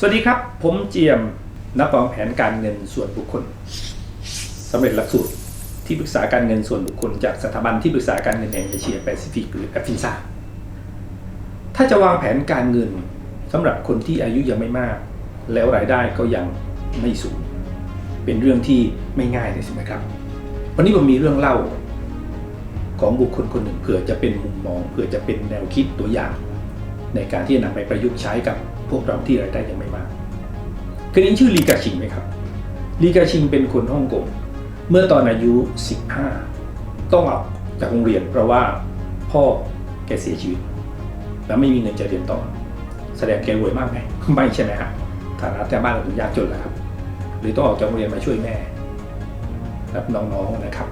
สวัสดีครับ ผมเจียมนักวางแผนการเงินส่วนบุคคลสำเร็จหลักสูตรที่ปรึกษาการเงินส่วนบุคคล จากสถาบันที่ปรึกษาการเงินแห่งเอเชียแปซิฟิกหรือแอฟริกาถ้าจะวางแผนการเงินสำหรับคนที่อายุยังไม่มาก แล้วรายได้ก็ยังไม่สูง เป็นเรื่องที่ไม่ง่ายเลยใช่ไหมครับ วันนี้ผมมีเรื่องเล่าของบุคคลคนหนึ่งเผื่อจะเป็นมุมมองเผื่อจะเป็นแนวคิดตัวอย่าง ในการที่จะนำไปประยุกต์ใช้กับ พวกเราที่รายได้ยังไม่มากคยได้ชื่อลีกาชิงไหมครับลีกาชิงเป็นคนฮ่องกงเมื่อตอนอายุ 15 ต้องออกจากโรงเรียนเพราะว่าพ่อแกเสียชีวิต แล้วไม่มีเงินจะเรียนต่อ แสดงแกรวยมากไหมไม่ใช่ไหมครับฐานะแต่บ้านเราถึงยากจนแล้วครับ หรือต้องออกจากโรงเรียนมาช่วยแม่รับน้องๆนะครับ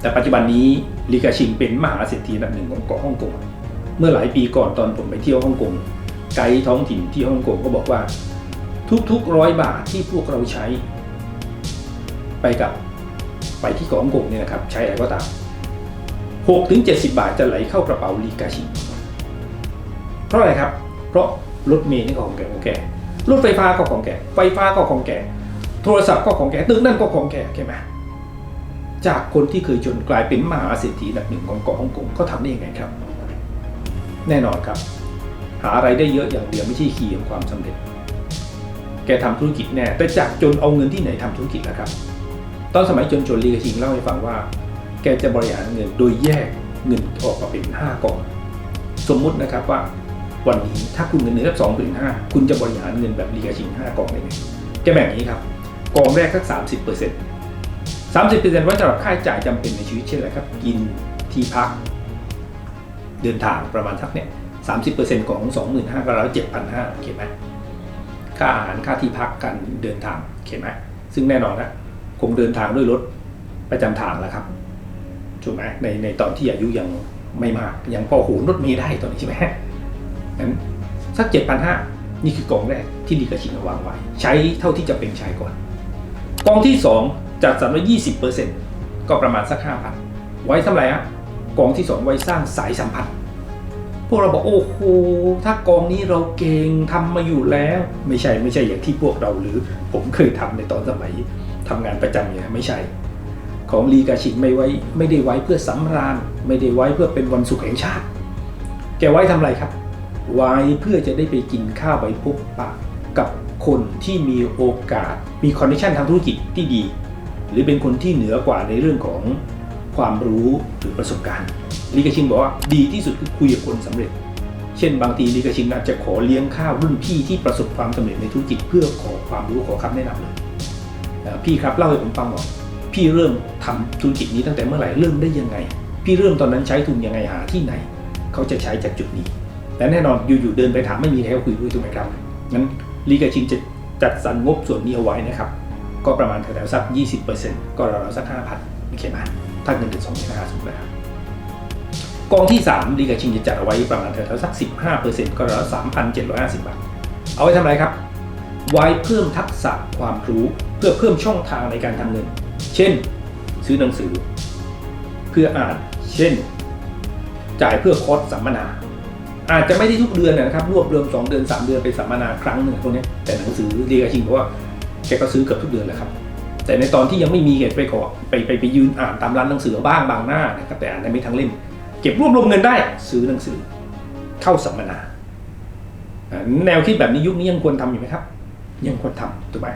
แต่ปัจจุบันนี้ลีกาชิงเป็นมหาเศรษฐีอันดับหนึ่งของเกาะฮ่องกง เมื่อหลายปีก่อนตอนผมไปเที่ยวฮ่องกงไกด์ท้องถิ่นที่ฮ่องกงก็บอกว่า ทุกๆร้อยบาทที่พวกเราใช้ ไปกับไปที่เกาะฮ่องกงเนี่ยนะครับ ใช้อะไรก็ตาม6ถึง70 บาทจะไหลเข้ากระเป๋าลีกาชิเพราะอะไรครับ เพราะรถเมล์นี่ก็ของแกของแกรถไฟฟ้าก็ของแกไฟฟ้าก็ของแกโทรศัพท์ก็ของแกตึกนั่นก็ของแกใช่ไหมจากคนที่เคยจนกลายเป็นมหาเศรษฐีอันดับหนึ่งของเกาะฮ่องกงเขาทำได้ยังไงครับ แน่นอนครับ หาอะไรได้เยอะอย่างเดียวไม่ใช่คีย์ของความสำเร็จ แกทำธุรกิจแน่ แต่จากจนเอาเงินที่ไหนทำธุรกิจนะครับ ตอนสมัยจนจนลีกชิงเล่าให้ฟังว่า แกจะบริหารเงินโดยแยกเงินออกมาเป็น 5กอง สมมุตินะครับว่าวันนี้ถ้าคุณเงินเดือนสักสองหมื่นห้าคุณจะบริหารเงินแบบลีกชิงห้ากองได้ไงแกแบ่งอย่างนี้ครับกองแรกสักสามสิบเปอร์เซ็นต์สามสิบเปอร์เซ็นต์ไว้สำหรับค่าใช้จ่ายจำเป็นในชีวิตเช่นอะไรครับ กินที่พัก เดินทางประมาณทักเนี่ยสามสิบเปอร์เซ็นต์ของสองหมื่นห้าก็แล้วเจ็ดพันห้าเขียนไหมค่าอาหารค่าที่พักการเดินทางเขียนไหมซึ่งแน่นอนนะคงเดินทางด้วยรถประจำทางแล้วครับถูกไหมในในตอนที่อายุยังไม่มาก ยังพอหนรถเมล์ได้ตอนนี้ใช่ไหมงั้นสักเจ็ดพันห้านี่คือกองแรกที่ดีกระชิงวางไว้ ใช้เท่าที่จะเป็นใช้ก่อน กองที่2จัดสรรไว้20%ก็ประมาณสัก5,000ไว้ทำไรอะ กองที่2ไว้สร้างสายสัมพันธ์พวกเราบอกโอ้โหถ้ากองนี้เราเก่งทำมาอยู่แล้ว ไม่ใช่ไม่ใช่อย่างที่พวกเราหรือ ผมเคยทำในตอนสมัยทำงานประจำอย่างนี้ไม่ใช่ ของลีกาชิงไม่ไว้ไม่ได้ไว้เพื่อสำราญ ไม่ได้ไว้เพื่อเป็นวันสุขแห่งชาติ แกไว้ทำอะไรครับ ไว้เพื่อจะได้ไปกินข้าวไปพบปะกับคนที่มีโอกาสมีคอนเนคชันทางธุรกิจที่ดี หรือเป็นคนที่เหนือกว่าในเรื่องของ ความรู้หรือประสบการณ์ลีกาชิงบอกว่าดีที่สุดคือคุยกับคนสำเร็จ เช่นบางทีลีกาชิงอาจจะขอเลี้ยงข้าวรุ่นพี่ที่ประสบความสำเร็จในธุรกิจเพื่อขอความรู้ขอคำแนะนำเลยพี่ครับเล่าให้ผมฟังหน่อยพี่เริ่มทำธุรกิจนี้ตั้งแต่เมื่อไหร่เริ่มได้ยังไง พี่เริ่มตอนนั้นใช้ทุนยังไงหาที่ไหน เขาจะใช้จากจุดนี้และแน่นอนอยู่ๆเดินไปถามไม่มีใครคุยด้วยถูกไหมครับงั้นลีกาชิงจะจัดสรรงบส่วนนี้เอาไว้นะครับ ก็ประมาณแถวๆสัก 20%ก็ราวๆสัก 5,000โอเคไหม ถ้าเงินถึง2 5 0 0 0นะครับกองที่3ลีกาชิงจะจัดเอาไว้ประมาณแถวๆสัก 15%ก็ราวๆ3,750 บาท เอาไว้ทำอะไรครับ ไว้เพิ่มทักษะความรู้เพื่อเพิ่มช่องทางในการทำเงิน เช่น ซื้อหนังสือ เพื่ออ่าน เช่น จ่ายเพื่อคอร์สสัมมนา อาจจะไม่ได้ทุกเดือนนะครับ รวบรวม 2 เดือน 3 เดือนไปสัมมนาครั้งหนึ่งพวกนี้แต่หนังสือเรียกชิงเพราะว่าแกก็ซื้อเกือบทุกเดือนแหละครับ แต่ในตอนที่ยังไม่มีเหตุไปขอไปไปไปยืนอ่านตามร้านหนังสือบ้างบางหน้านะครับแต่อ่านได้ไม่ทั้งเล่ม เก็บรวบรวมเงินได้ซื้อหนังสือ เข้าสัมมนาแนวคิดแบบนี้ยุคนี้ยังควรทำอยู่ไหมครับ ยังควรทำถูกไหม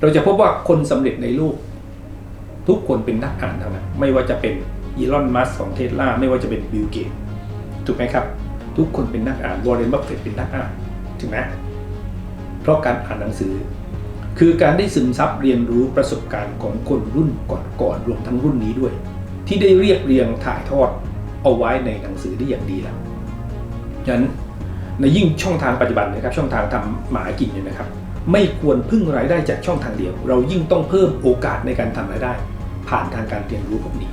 เราจะพบว่าคนสำเร็จในโลกทุกคนเป็นนักอ่านทั้งนั้นไม่ว่าจะเป็นอีลอนมัสของเทสลาไม่ว่าจะเป็นบิลเกตถูกไหมครับ ทุกคนเป็นนักอ่านวอร์เรนบัฟเฟตเป็นนักอ่านถูกไหมเพราะการอ่านหนังสือ คือการได้ซึมซับเรียนรู้ประสบการณ์ของคนรุ่นก่อนๆรวมทั้งรุ่นนี้ด้วย ที่ได้เรียบเรียงถ่ายทอดเอาไว้ในหนังสือได้อย่างดีแล้วฉะนั้นในยิ่งช่องทางปัจจุบันนะครับช่องทางทำหมากินเนี่ยนะครับ ไม่ควรพึ่งรายได้จากช่องทางเดียว เรายิ่งต้องเพิ่มโอกาสในการทำรายได้ ผ่านทางการเรียนรู้พวกนี้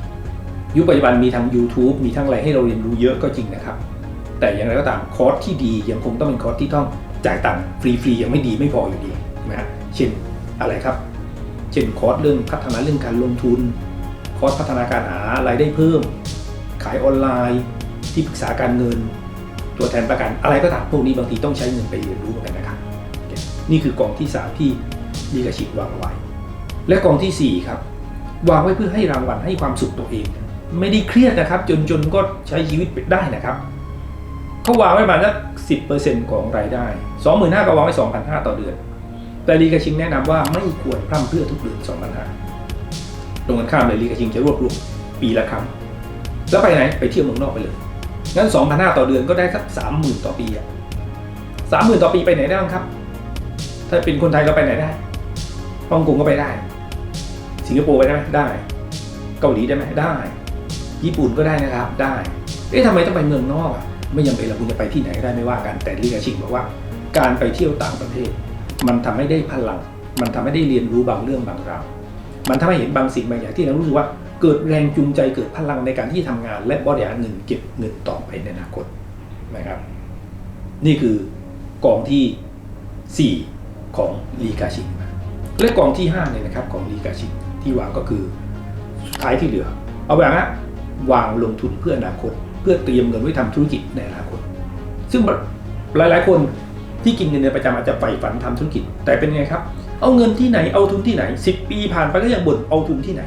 ยุคปัจจุบันมีทั้ง YouTube มีทั้งอะไรให้เราเรียนรู้เยอะก็จริงนะครับ แต่อย่างไรก็ตามคอร์สที่ดียังคงต้องเป็นคอร์สที่ต้องจ่ายตังค์ฟรีๆยังไม่ดีไม่พออยู่ดี นะฮะเช่นอะไรครับเช่นคอร์สเรื่องพัฒนาเรื่องการลงทุน คอร์สพัฒนาการหารายได้เพิ่ม ขายออนไลน์ที่ปรึกษาการเงิน ตัวแทนประกันอะไรก็ตามพวกนี้บางทีต้องใช้เงินไปเรียนรู้เหมือนกันนะครับนี่คือกองที่สามที่ลีกาชิกวางไว้ และกองที่สี่ครับ วางไว้เพื่อให้รางวัลให้ความสุขตัวเอง ไม่ได้เครียดนะครับ จนจนก็ใช้ชีวิตได้นะครับเขาวางไว้ประมาณสักสิบเปอร์เซ็นต์ของรายได้สองหมื่นห้าก็วางไว้สองพันห้าต่อเดือน แต่ลีกาชิงแนะนำว่าไม่ควรพร่ำเพรื่อทุกเดือนสองพันห้าตรงกันข้ามเลยลีกาชิงจะรวบรวมปีละครั้ง แล้วไปไหนไปเที่ยวเมืองนอกไปเลย งั้นสองพันห้าต่อเดือนก็ได้สักสามหมื่นต่อปีอะสามหมื่นต่อปีไปไหนได้บ้างครับ ถ้าเป็นคนไทยเราไปไหนได้ฮ่องกงก็ไปได้ สิงคโปร์ไปได้ไหมได้ เกาหลีได้ไหมได้ ญี่ปุ่นก็ได้นะครับได้ เอ๊ะทำไมต้องไปเมืองนอกอะไม่ยังเป็นเราคุณจะไปที่ไหนก็ได้ไม่ว่ากัน แต่ลิกาชิงบอกว่า การไปเที่ยวต่างประเทศ มันทำให้ได้พลัง มันทำให้ได้เรียนรู้บางเรื่องบางราว มันทำให้เห็นบางสิ่งบางอย่างที่เรารู้สึกว่าเกิดแรงจูงใจเกิดพลังในการที่ทำงาน และบริหารเงินเก็บเงินต่อไปในอนาคตนะครับ นี่คือกองที่ 4 ของลีกาชิงและกองที่5เนี่ยนะครับของลีกาชิงที่วางก็คือสุดท้ายที่เหลือ เอาแบบว่าวางลงทุนเพื่ออนาคต เพื่อเตรียมเงินไว้ทำธุรกิจในอนาคต ซึ่งหลายๆคน ที่กินเงินเดือนประจำอาจจะใฝ่ฝันทำธุรกิจ แต่เป็นไงครับ เอาเงินที่ไหนเอาทุนที่ไหน 10 ปีผ่านไปก็ยังบ่นเอาทุนที่ไหน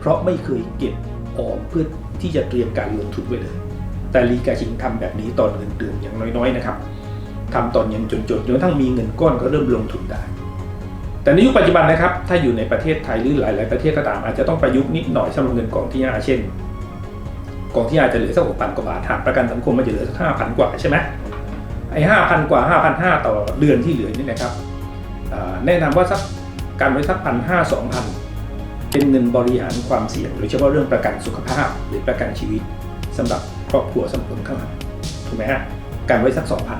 เพราะไม่เคยเก็บออมเพื่อที่จะเตรียมการลงทุนไว้เลย แต่ลีกาชิงทำแบบนี้ตอนเงินเดือนอย่างน้อยๆนะครับทำตอนยังจนๆจนกระทั่งมีเงินก้อนก็เริ่มลงทุนได้ แต่ในยุคปัจจุบันนะครับ ถ้าอยู่ในประเทศไทยหรือหลาย ๆ ประเทศก็ตามอาจจะต้องประยุกต์นิดหน่อยสำหรับเงินกองที่5เช่นกองที่อาจจะเหลือสักหกพันกว่าบาทหากประกันสังคมมันจะเหลือสักห้าพันกว่าใช่ไหม ไอ้ห้าพันกว่าห้าพันห้าต่อเดือนที่เหลือนี่นะครับแนะนำว่าสักการไว้สักพันห้าสองพันเป็นเงินบริหารความเสี่ยงโดยเฉพาะเรื่องประกันสุขภาพหรือประกันชีวิตสำหรับครอบครัวสำหรับข้างหลังถูกไหมฮะการไว้สักสองพัน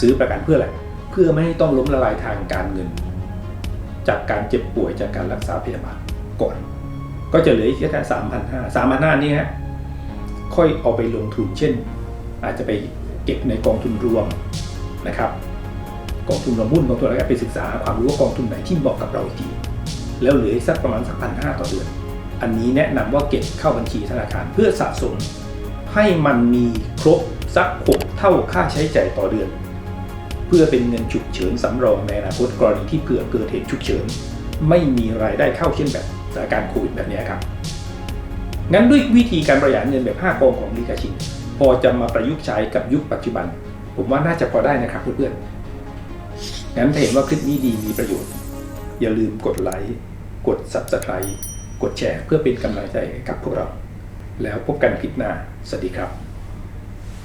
ซื้อประกันเพื่ออะไรเพื่อไม่ให้ต้องล้มละลายทางการเงิน จากการเจ็บป่วยจากการรักษาพยาบาลก่อนก็จะเหลืออีกแค่สามพันห้าสามพันห้านี่ฮะค่อยเอาไปลงทุนเช่น อาจจะไป เก็บในกองทุนรวมนะครับกองทุนรวมหุ้นกองทุนอะไรก็ไปศึกษาความรู้ว่ากองทุนไหนที่เหมาะกับเราอีกทีแล้วเหลือสักประมาณสักพันห้าต่อเดือน อันนี้แนะนำว่าเก็บเข้าบัญชีธนาคารเพื่อสะสม ให้มันมีครบสักหกเท่าค่าใช้จ่ายต่อเดือน เพื่อเป็นเงินฉุกเฉินสำรองในอนาคตกรณีที่เผื่อเกิดเหตุฉุกเฉิน ไม่มีรายได้เข้าเช่นแบบสถานการณ์โควิดแบบนี้ครับงั้นด้วยวิธีการบริหารเงินแบบ 5 กองของลีกาชิน พอจะมาประยุกต์ใช้กับยุคปัจจุบัน ผมว่าน่าจะพอได้นะครับเพื่อนๆงั้นถ้าเห็นว่าคลิปนี้ดีมีประโยชน์ อย่าลืมกดไลค์กด Subscribe กดแชร์เพื่อเป็นกำลังใจให้กับพวกเรา แล้วพบกันคลิปหน้า สวัสดีครับ